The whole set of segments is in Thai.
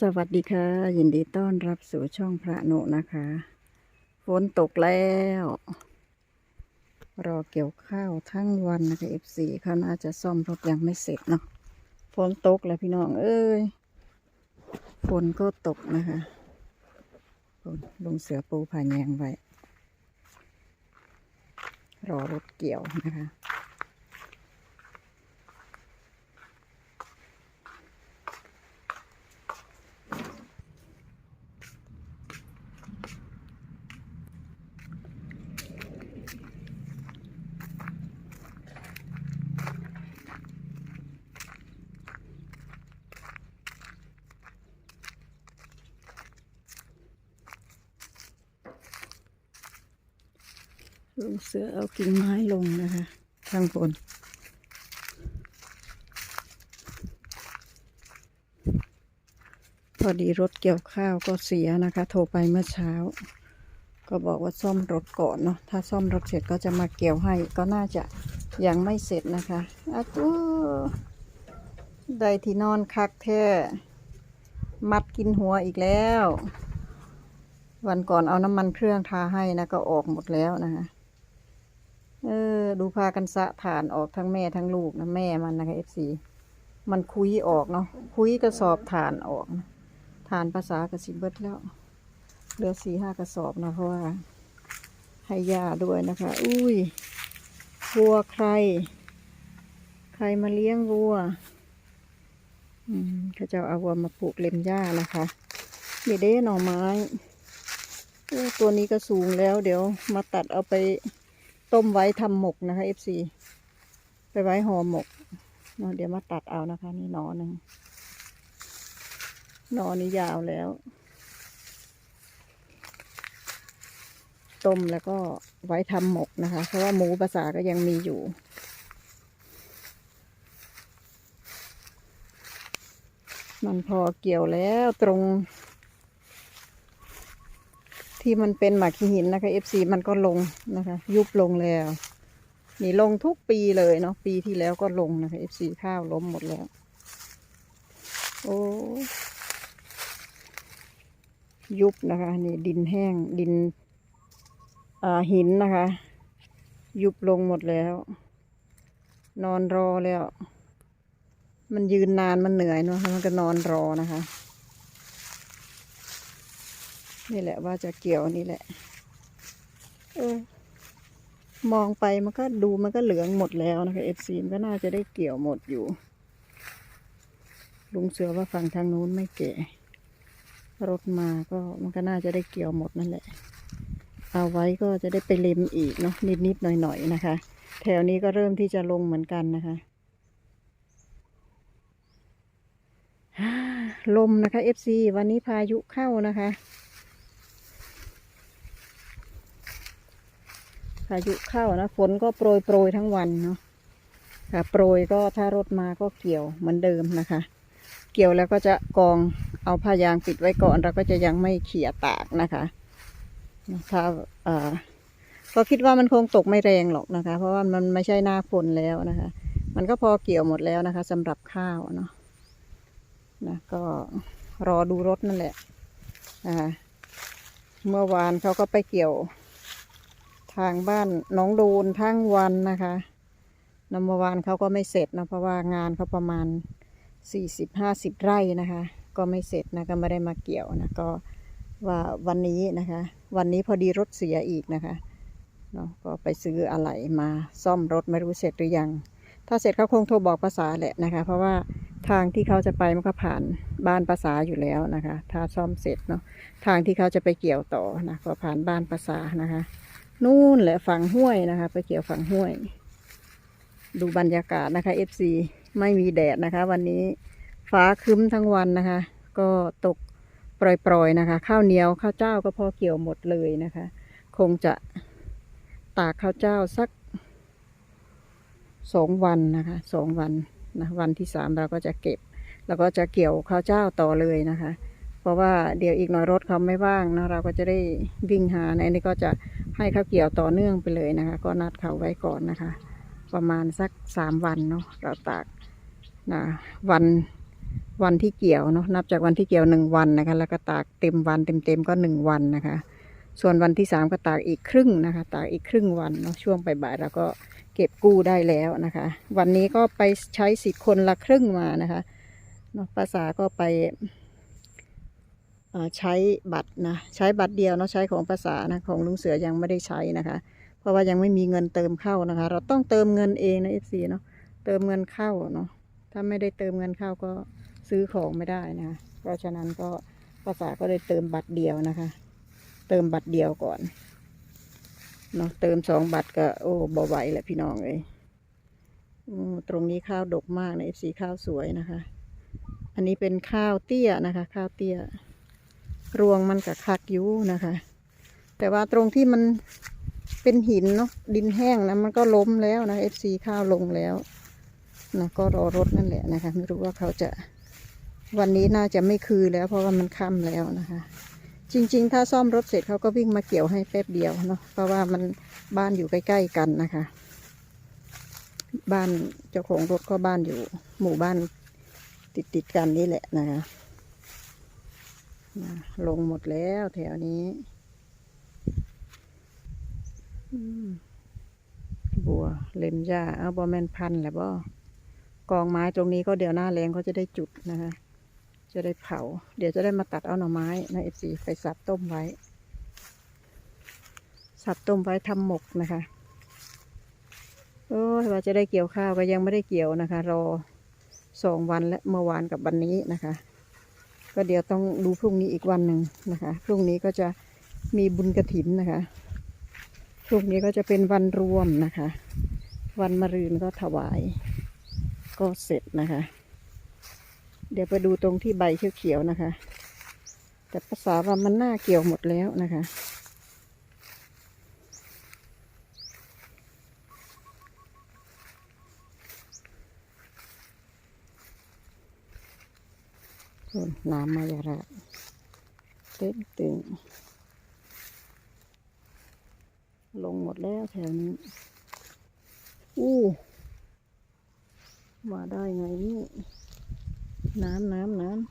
สวัสดีค่ะ ยินดีต้อนรับสู่ช่องพระโนนะคะ ฝนตกแล้ว รอเกี่ยวข้าวทั้งวันนะคะ F4 เขาน่าจะซ่อมรถยังไม่เสร็จเนาะฝนตกแล้วพี่น้อง เอ้ยฝนก็ตกนะคะลงเสือปูผ่าแยงไว้ รอรถเกี่ยวนะคะ ลุงเสือเอากิ่งไม้ลงนะคะ ข้างบนพอดีรถเกี่ยวข้าวก็เสียนะคะ โทรไปเมื่อเช้า ก็บอกว่าซ่อมรถก่อนเนาะถ้าซ่อมรถเสร็จก็จะมาเกี่ยวให้ ก็น่าจะยังไม่เสร็จนะคะอะจูได้ที่นอนคักแท้มัดกินหัวอีกแล้ว วันก่อนเอาน้ำมันเครื่องทาให้นะก็ออกหมดแล้วนะคะ เออ ดูพากันสะฐานออกทั้งแม่ทั้งลูกนะแม่มันนะคะเอฟซีมันคุยออกเนาะคุยกระสอบฐานออกนะฐานภาษากระสิเบิดแล้วเหลือสี่ห้ากระสอบนะเพราะว่าให้ยาด้วยนะคะ อุ้ยวัวใคร ใครมาเลี้ยงวัว อืมเขาจะเอาวัวมาปลูกเล็มหญ้านะคะมีเด้หน่อไม้ตัวนี้ก็สูงแล้ว เดี๋ยวมาตัดเอาไป ต้มไว้ทำหมกนะคะ FC ไปไว้ห่อหมกเนาะเดี๋ยวมาตัดเอานะคะ นี่หนอหนึ่งหนอนี้ยาวแล้ว ต้มแล้วก็ไว้ทำหมกนะคะ เพราะว่าหมูภาษาก็ยังมีอยู่มันพอเกี่ยวแล้วตรง ที่มันเป็นหมากขี้หินนะคะ FC มันก็ลงนะคะ ยุบลงแล้ว นี่ลงทุกปีเลยเนาะปีที่แล้วก็ลงนะคะ FC ข้าวล้มหมดแล้ว โอ้ยุบนะคะ นี่ดินแห้งดินอ่าหินนะคะ ยุบลงหมดแล้ว นอนรอแล้ว มันยืนนานมันเหนื่อยเนาะมันก็นอนรอนะคะ นี่แหละว่าจะเกี่ยวนี่แหละ เออ มองไปมันก็ดูมันก็เหลืองหมดแล้วนะคะเอฟซีมันก็น่าจะได้เกี่ยวหมดอยู่ ลุงเสือว่าฝั่งทางนู้นไม่เก่รถมาก็มันก็น่าจะได้เกี่ยวหมดนั่นแหละ เอาไว้ก็จะได้ไปเล็มอีกเนาะนิดๆหน่อยๆนะคะ แถวนี้ก็เริ่มที่จะลงเหมือนกันนะคะลมนะคะ FC วันนี้พายุเข้านะคะ พายุเข้านะ ฝนก็โปรยโปรยทั้งวันเนาะค่ะโปรยก็ถ้ารถมาก็เกี่ยวเหมือนเดิมนะคะ เกี่ยวแล้วก็จะกองเอาผ้ายางปิดไว้ก่อน เราก็จะยังไม่เขี่ยตากนะคะถ้าเอ่อก็คิดว่ามันคงตกไม่แรงหรอกนะคะ เพราะว่ามันไม่ใช่หน้าฝนแล้วนะคะ มันก็พอเกี่ยวหมดแล้วนะคะสำหรับข้าวเนาะนะก็รอดูรถนั่นแหละนะคะเมื่อวานเขาก็ไปเกี่ยว ทางบ้านน้องโดนทั้งวันนะคะนำมื่อวานเขาก็ไม่เสร็จนะเพราะว่างานเขาประมาณสี่สิบห้าสิบไร่นะคะ ก็ไม่เสร็จนะก็ไม่ได้มาเกี่ยวนะก็ว่าวันนี้นะคะ วันนี้พอดีรถเสียอีกนะคะเนาะก็ไปซื้ออะไหล่มาซ่อมรถไม่รู้เสร็จหรือยัง ถ้าเสร็จเขาคงโทรบอกภาษาแหละนะคะ เพราะว่าทางที่เขาจะไปมันก็ผ่านบ้านภาษาอยู่แล้วนะคะ ถ้าซ่อมเสร็จเนาะทางที่เขาจะไปเกี่ยวต่อนะก็ผ่านบ้านภาษานะคะ นู่นแหละฝั่งห้วยนะคะไปเกี่ยวฝั่งห้วย ดูบรรยากาศนะคะ FC ไม่มีแดดนะคะ วันนี้ฟ้าครึ้มทั้งวันนะคะ ก็ตกปล่อยๆนะคะ ข้าวเหนียวข้าวเจ้าก็พอเกี่ยวหมดเลยนะคะ คงจะตากข้าวเจ้าสักสองวันนะคะสองวันนะวันที่สามเราก็จะเก็บ แล้วก็จะเกี่ยวข้าวเจ้าต่อเลยนะคะ เพราะว่าเดี๋ยวอีกหน่อยรถเขาไม่ว่างนะเราก็จะได้วิ่งหาในนี้ก็จะ ให้เขาเกี่ยวต่อเนื่องไปเลยนะคะ ก็นัดเขาไว้ก่อนนะคะ ประมาณสักสามวันเนาะเราตากนะวันวันที่เกี่ยวเนาะนับจากวันที่เกี่ยวหนึ่งวันนะคะ แล้วก็ตากเต็มวันเต็มเต็มๆก็หนึ่งวันนะคะ ส่วนวันที่สามก็ตากอีกครึ่งนะคะ ตากอีกครึ่งวันเนาะช่วงบ่ายๆเราก็เก็บกู้ได้แล้วนะคะ วันนี้ก็ไปใช้สิทธิ์คนละครึ่งมานะคะเนาะภาษาก็ไป ใช้บัตรนะใช้บัตรเดียวเนาะใช้ของภาษานะของลุงเสือยังไม่ได้ใช้นะคะ เพราะว่ายังไม่มีเงินเติมเข้านะคะ เราต้องเติมเงินเองนะเอฟซีเนาะเติมเงินเข้าเนาะถ้าไม่ได้เติมเงินเข้าก็ซื้อของไม่ได้นะะเพราะฉะนั้นก็ภาษาก็เลยเติมบัตรเดียวนะคะ เติมบัตรเดียวก่อนเนาะเติมสองบัตรก็โอ้บ่ไหวแหละพี่น้องเอ้ยตรงนี้ข้าวดกมากนะเอฟซีข้าวสวยนะคะ อันนี้เป็นข้าวเตี้ยนะคะ ข้าวเตี้ย รวงมันกับคักอยูนะคะ แต่ว่าตรงที่มันเป็นหินเนาะดินแห้งนะมันก็ล้มแล้วนะเอฟซีข้าวลงแล้วนะก็รอรถนั่นแหละนะคะ ไม่รู้ว่าเขาจะวันนี้น่าจะไม่คือแล้ว เพราะว่ามันค่ำแล้วนะคะ จริง ๆ ถ้าซ่อมรถเสร็จเขาก็วิ่งมาเกี่ยวให้แป๊บเดียวเนาะเพราะว่ามันบ้านอยู่ใกล้ ๆ กันนะคะ บ้านเจ้าของรถก็บ้านอยู่หมู่บ้านติดๆกันนี่แหละนะคะ ลงหมดแล้วแถวนี้ บัวเล็มหญ้า เอาบอแมนพันแหละบ่กองไม้ตรงนี้ก็เดี๋ยวหน้าแรงเขาจะได้จุดนะคะ จะได้เผา เดี๋ยวจะได้มาตัดเอาหน่อไม้นะเอฟซีไปสับต้มไว้ สับต้มไว้ทำหมกนะคะ โอ้ยว่าจะได้เกี่ยวข้าวก็ยังไม่ได้เกี่ยวนะคะ รอสองวันและเมื่อวานกับวันนี้นะคะ ก็เดี๋ยวต้องดูพรุ่งนี้อีกวันหนึ่งนะคะ พรุ่งนี้ก็จะมีบุญกระถินนะคะ พรุ่งนี้ก็จะเป็นวันรวมนะคะ วันมะรืนก็ถวาย ก็เสร็จนะคะ เดี๋ยวไปดูตรงที่ใบเขียวๆนะคะ แต่ภาษาว่ามันหน้าเกี่ยวหมดแล้วนะคะ น้ำมายาระเต็มตึงลงหมดแล้วแถวนี้ อู้ มาได้ไงนี่ น้ำน้ำน้ำ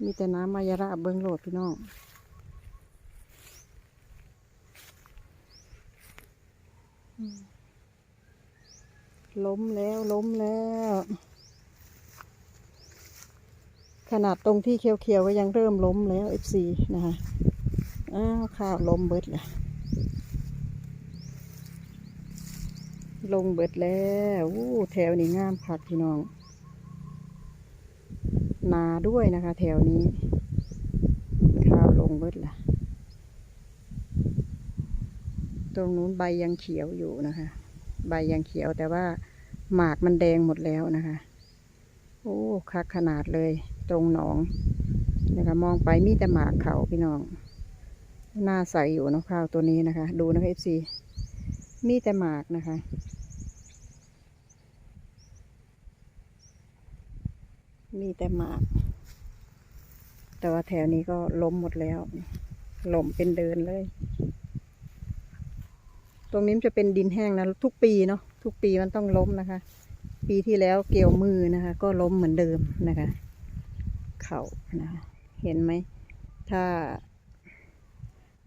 มีแต่น้ำมายาระเบิ้งโหลดพี่น้องล้มแล้วล้มแล้ว ขนาดตรงที่เขียวๆก็ยังเริ่มล้มแล้ว FC นะคะอ้าวข้าวล้มเบิดเลยลงเบิดแล้วอู้แถวนี้งามคักพี่น้อง นาด้วยนะคะ แถวนี้ ข้าวลงเบิดละตรงนู้นใบยังเขียวอยู่นะคะ ใบยังเขียวแต่ว่าหมากมันแดงหมดแล้วนะคะ โอ้คักขนาดเลย ตรงหนองนะคะมองไปมีแต่หมากเขาพี่น้องหน้าใสอยู่นะข้าวตัวนี้นะคะ ดูนะคะเอฟซีมีแต่หมากนะคะ มีแต่หมาก แต่ว่าแถวนี้ก็ล้มหมดแล้วล้มเป็นเดินเลย ตรงนี้จะเป็นดินแห้งนะทุกปีเนาะทุกปีมันต้องล้มนะคะ ปีที่แล้วเกี่ยวมือนะคะ ก็ล้มเหมือนเดิมนะคะ เข่านะเห็นไหม ถ้า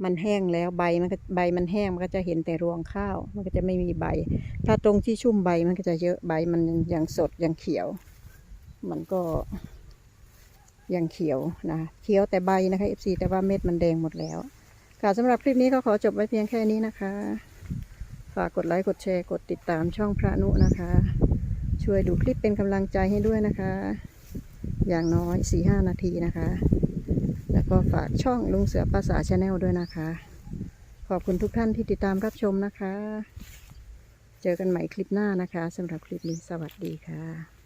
มันแห้งแล้วใบมันก็ใบมันแห้งมันก็จะเห็นแต่รวงข้าว มันก็จะไม่มีใบ ถ้าตรงที่ชุ่มใบมันก็จะเยอะใบมันยังสดยังเขียว มันก็ยังเขียวนะเขียวแต่ใบนะคะ FC แต่ว่าเม็ดมันแดงหมดแล้ว ค่ะสำหรับคลิปนี้ก็ขอจบไว้เพียงแค่นี้นะคะ ฝากกดไลค์กดแชร์กดติดตามช่องพระนุนะคะ ช่วยดูคลิปเป็นกำลังใจให้ด้วยนะคะ อย่างน้อย 4-5 นาทีนะคะ แล้วก็ฝากช่องลุงเสือภาษาชาแนลด้วยนะคะ ขอบคุณทุกท่านที่ติดตามรับชมนะคะ เจอกันใหม่คลิปหน้านะคะสำหรับคลิปนี้สวัสดีค่ะ